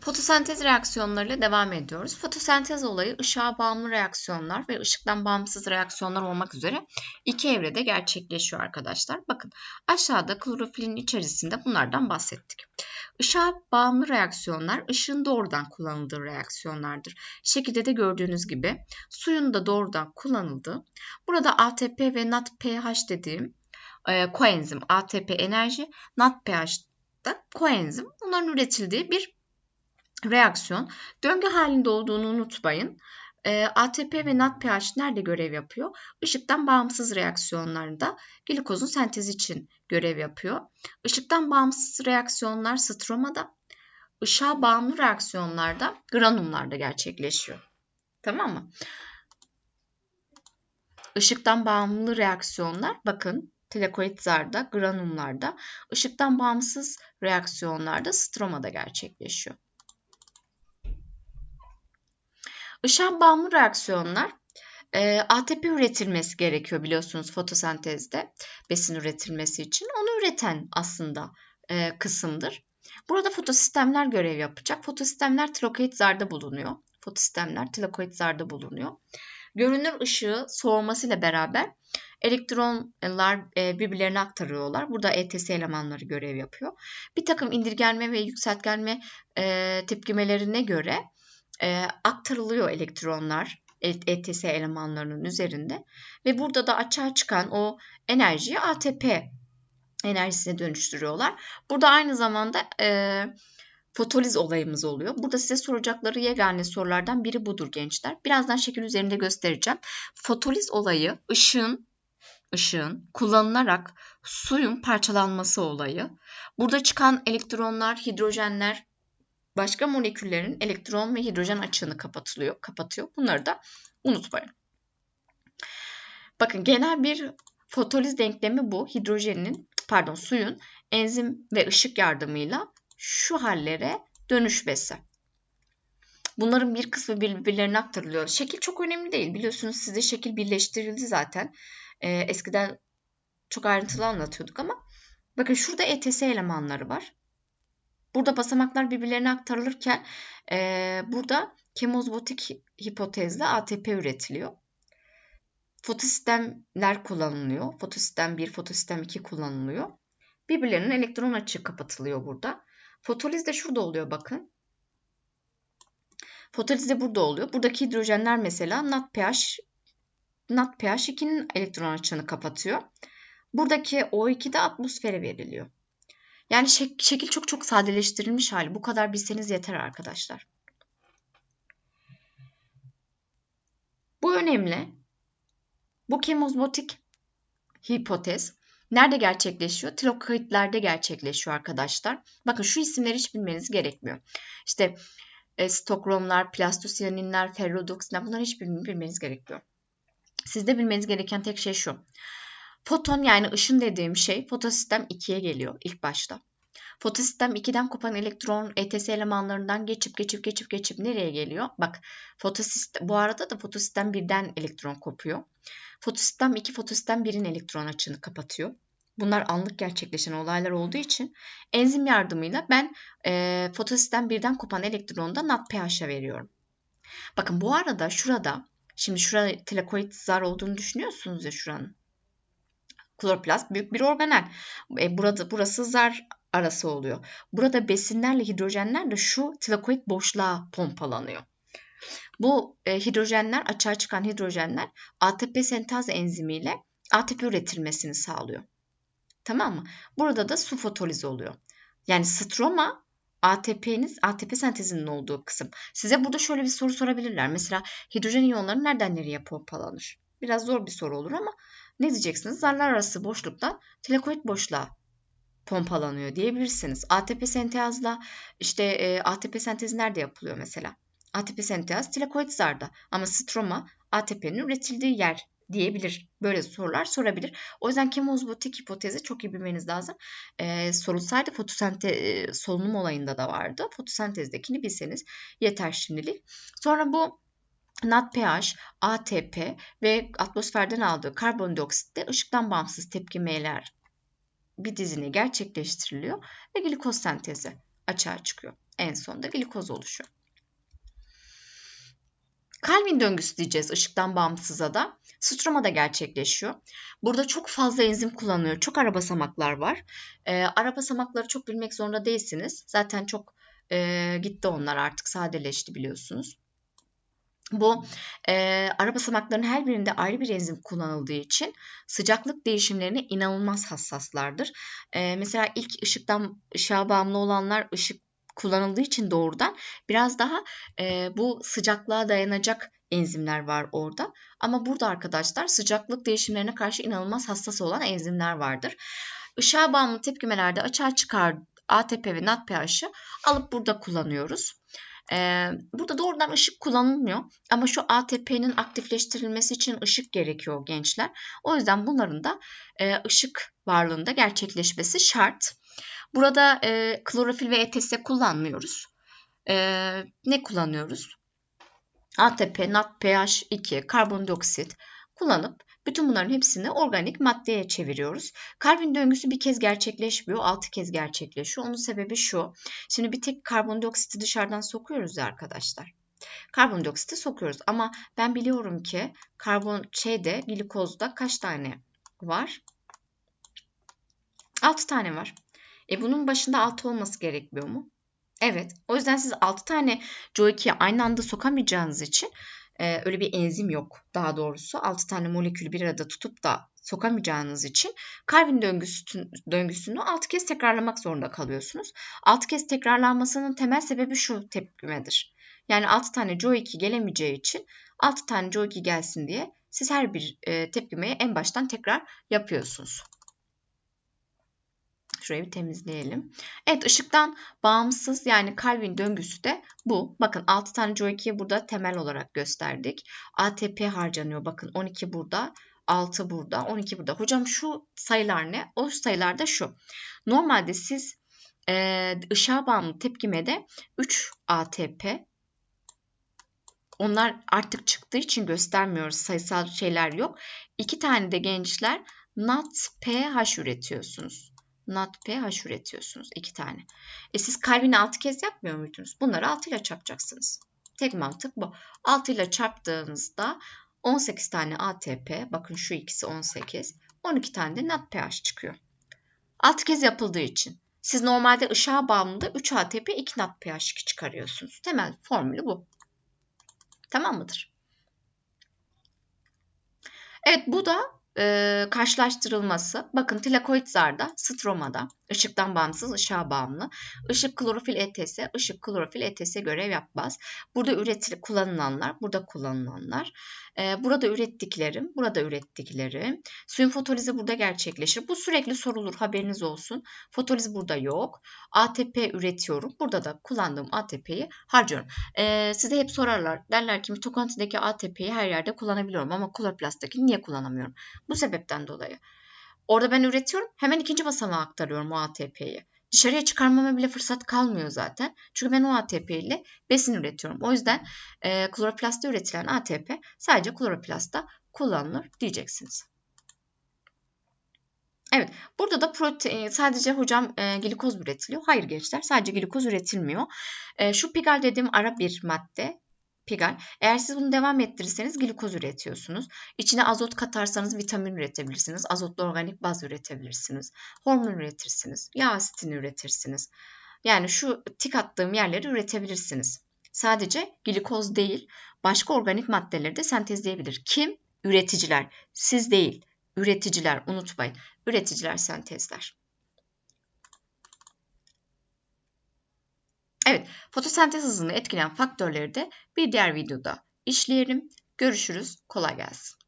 Fotosentez reaksiyonlarıyla devam ediyoruz. Fotosentez olayı ışığa bağımlı reaksiyonlar ve ışıktan bağımsız reaksiyonlar olmak üzere iki evrede gerçekleşiyor arkadaşlar. Bakın aşağıda klorofilin içerisinde bunlardan bahsettik. Işığa bağımlı reaksiyonlar ışığın doğrudan kullanıldığı reaksiyonlardır. Şekilde de gördüğünüz gibi suyun da doğrudan kullanıldığı. Burada ATP ve NADPH dediğim e, koenzim ATP enerji, NADPH da koenzim bunların üretildiği bir reaksiyon döngü halinde olduğunu unutmayın. E, ATP ve NADPH nerede görev yapıyor? Işıktan bağımsız reaksiyonlarda glikozun sentezi için görev yapıyor. Işıktan bağımsız reaksiyonlar stromada, ışığa bağımlı reaksiyonlarda granumlarda gerçekleşiyor. Tamam mı? Işıktan bağımlı reaksiyonlar bakın telekoid zarda, granumlarda, ışıktan bağımsız reaksiyonlarda stromada gerçekleşiyor. Işığa bağımlı reaksiyonlar e, ATP üretilmesi gerekiyor biliyorsunuz fotosentezde besin üretilmesi için. Onu üreten aslında e, kısımdır. Burada fotosistemler görev yapacak. Fotosistemler tilakoid zarda bulunuyor. Fotosistemler tilakoid zarda bulunuyor. Görünür ışığı soğumasıyla beraber elektronlar e, birbirlerine aktarıyorlar. Burada ETS elemanları görev yapıyor. Bir takım indirgenme ve yükseltgenme e, tepkimelerine göre e, aktarılıyor elektronlar ETS elemanlarının üzerinde ve burada da açığa çıkan o enerjiyi ATP enerjisine dönüştürüyorlar. Burada aynı zamanda e, fotoliz olayımız oluyor. Burada size soracakları yegane sorulardan biri budur gençler. Birazdan şekil üzerinde göstereceğim. Fotoliz olayı ışığın ışığın kullanılarak suyun parçalanması olayı. Burada çıkan elektronlar, hidrojenler başka moleküllerin elektron ve hidrojen açığını kapatılıyor, kapatıyor. Bunları da unutmayın. Bakın genel bir fotoliz denklemi bu. Hidrojenin, pardon suyun enzim ve ışık yardımıyla şu hallere dönüşmesi. Bunların bir kısmı birbirlerine aktarılıyor. Şekil çok önemli değil. Biliyorsunuz size şekil birleştirildi zaten. Ee, eskiden çok ayrıntılı anlatıyorduk ama bakın şurada ETS elemanları var. Burada basamaklar birbirlerine aktarılırken e, burada kemozbotik hipotezle ATP üretiliyor. Fotosistemler kullanılıyor. Fotosistem 1, fotosistem 2 kullanılıyor. Birbirlerinin elektron açığı kapatılıyor burada. Fotoliz de şurada oluyor bakın. Fotoliz de burada oluyor. Buradaki hidrojenler mesela NADPH NADPH2'nin elektron açığını kapatıyor. Buradaki O2 de atmosfere veriliyor. Yani şek şekil çok çok sadeleştirilmiş hali. Bu kadar bilseniz yeter arkadaşlar. Bu önemli. Bu kemozmotik hipotez nerede gerçekleşiyor? Tirokoidlerde gerçekleşiyor arkadaşlar. Bakın şu isimleri hiç bilmeniz gerekmiyor. İşte e, stokromlar, plastosiyaninler, ferrodoksinler bunları hiç bilmeniz gerekmiyor. Sizde bilmeniz gereken tek şey şu. Foton yani ışın dediğim şey fotosistem 2'ye geliyor ilk başta. Fotosistem 2'den kopan elektron ETS elemanlarından geçip geçip geçip geçip nereye geliyor? Bak fotosistem bu arada da fotosistem 1'den elektron kopuyor. Fotosistem 2 fotosistem 1'in elektron açığını kapatıyor. Bunlar anlık gerçekleşen olaylar olduğu için enzim yardımıyla ben e, fotosistem 1'den kopan elektronu da NADPH'a veriyorum. Bakın bu arada şurada şimdi şurada telekoid zar olduğunu düşünüyorsunuz ya şuranın. Kloroplast büyük bir organel. E, burada burası zar arası oluyor. Burada besinlerle hidrojenler de şu tilakoid boşluğa pompalanıyor. Bu e, hidrojenler açığa çıkan hidrojenler ATP sentaz enzimiyle ATP üretilmesini sağlıyor. Tamam mı? Burada da su fotolizi oluyor. Yani stroma ATP'niz ATP sentezinin olduğu kısım. Size burada şöyle bir soru sorabilirler. Mesela hidrojen iyonları nereden nereye pompalanır? Biraz zor bir soru olur ama ne diyeceksiniz? Zarlar arası boşluktan tilakoid boşluğa pompalanıyor diyebilirsiniz. ATP sentezla işte e, ATP sentezi nerede yapılıyor mesela? ATP sentez tilakoid zarda ama stroma ATP'nin üretildiği yer diyebilir. Böyle sorular sorabilir. O yüzden kemozbotik hipotezi çok iyi bilmeniz lazım. Ee, sorulsaydı fotosente e, solunum olayında da vardı. Fotosentezdekini bilseniz yeter şimdilik. Sonra bu NADPH, ATP ve atmosferden aldığı karbondioksitte ışıktan bağımsız tepkimeler bir dizine gerçekleştiriliyor ve glikoz sentezi açığa çıkıyor. En sonunda glikoz oluşuyor. Calvin döngüsü diyeceğiz ışıktan bağımsıza da. Stroma da gerçekleşiyor. Burada çok fazla enzim kullanılıyor. Çok ara basamaklar var. E, ara basamakları çok bilmek zorunda değilsiniz. Zaten çok e, gitti onlar artık sadeleşti biliyorsunuz. Bu e, ara basamakların her birinde ayrı bir enzim kullanıldığı için sıcaklık değişimlerine inanılmaz hassaslardır. E, mesela ilk ışıktan ışığa bağımlı olanlar ışık kullanıldığı için doğrudan biraz daha e, bu sıcaklığa dayanacak enzimler var orada. Ama burada arkadaşlar sıcaklık değişimlerine karşı inanılmaz hassas olan enzimler vardır. Işığa bağımlı tepkimelerde açığa çıkar ATP ve NADPH'ı alıp burada kullanıyoruz. Burada doğrudan ışık kullanılmıyor ama şu ATP'nin aktifleştirilmesi için ışık gerekiyor gençler. O yüzden bunların da ışık varlığında gerçekleşmesi şart. Burada klorofil ve ETS kullanmıyoruz. Ne kullanıyoruz? ATP, NADPH2, karbondioksit kullanıp bütün bunların hepsini organik maddeye çeviriyoruz. Kalbin döngüsü bir kez gerçekleşmiyor, altı kez gerçekleşiyor. Onun sebebi şu. Şimdi bir tek karbondioksiti dışarıdan sokuyoruz ya arkadaşlar. Karbondioksiti sokuyoruz ama ben biliyorum ki karbon şeyde glikozda kaç tane var? 6 tane var. E bunun başında 6 olması gerekmiyor mu? Evet. O yüzden siz 6 tane CO2'yi aynı anda sokamayacağınız için e, öyle bir enzim yok daha doğrusu. 6 tane molekülü bir arada tutup da sokamayacağınız için kalbin döngüsünü, döngüsünü 6 kez tekrarlamak zorunda kalıyorsunuz. 6 kez tekrarlanmasının temel sebebi şu tepkimedir. Yani 6 tane CO2 gelemeyeceği için 6 tane CO2 gelsin diye siz her bir e, tepkimeyi en baştan tekrar yapıyorsunuz. Şurayı bir temizleyelim. Evet ışıktan bağımsız yani Calvin döngüsü de bu. Bakın 6 tane CO2'yi burada temel olarak gösterdik. ATP harcanıyor. Bakın 12 burada. 6 burada, 12 burada. Hocam şu sayılar ne? O sayılar da şu. Normalde siz e, ışığa bağımlı tepkimede 3 ATP onlar artık çıktığı için göstermiyoruz. Sayısal şeyler yok. İki tane de gençler NADPH üretiyorsunuz. NADPH üretiyorsunuz. iki tane. E siz kalbini 6 kez yapmıyor muydunuz? Bunları 6 ile çarpacaksınız. Tek mantık bu. 6 ile çarptığınızda 18 tane ATP, bakın şu ikisi 18, 12 tane de NADPH çıkıyor. 6 kez yapıldığı için. Siz normalde ışığa bağımlı 3 ATP 2 NADPH çıkarıyorsunuz. Temel formülü bu. Tamam mıdır? Evet bu da e, karşılaştırılması. Bakın tilakoid zarda, stromada, ışıktan bağımsız, ışığa bağımlı. Işık klorofil ETS, ışık klorofil ETS görev yapmaz. Burada üretil kullanılanlar, burada kullanılanlar. E, burada ürettiklerim, burada ürettiklerim. Suyun fotolizi burada gerçekleşir. Bu sürekli sorulur, haberiniz olsun. Fotoliz burada yok. ATP üretiyorum. Burada da kullandığım ATP'yi harcıyorum. E, size hep sorarlar. Derler ki mitokondrideki ATP'yi her yerde kullanabiliyorum ama kloroplastaki niye kullanamıyorum? Bu sebepten dolayı. Orada ben üretiyorum. Hemen ikinci basamağa aktarıyorum o ATP'yi. Dışarıya çıkarmama bile fırsat kalmıyor zaten. Çünkü ben o ATP ile besin üretiyorum. O yüzden e, kloroplastta üretilen ATP sadece kloroplastta kullanılır diyeceksiniz. Evet, burada da protein sadece hocam e, glikoz üretiliyor. Hayır gençler, sadece glikoz üretilmiyor. E, şu pigal dediğim ara bir madde pigal. Eğer siz bunu devam ettirirseniz glikoz üretiyorsunuz. İçine azot katarsanız vitamin üretebilirsiniz. Azotlu organik baz üretebilirsiniz. Hormon üretirsiniz. Yağ asitini üretirsiniz. Yani şu tik attığım yerleri üretebilirsiniz. Sadece glikoz değil, başka organik maddeleri de sentezleyebilir. Kim? Üreticiler. Siz değil. Üreticiler unutmayın. Üreticiler sentezler. Evet, fotosentez hızını etkileyen faktörleri de bir diğer videoda işleyelim. Görüşürüz, kolay gelsin.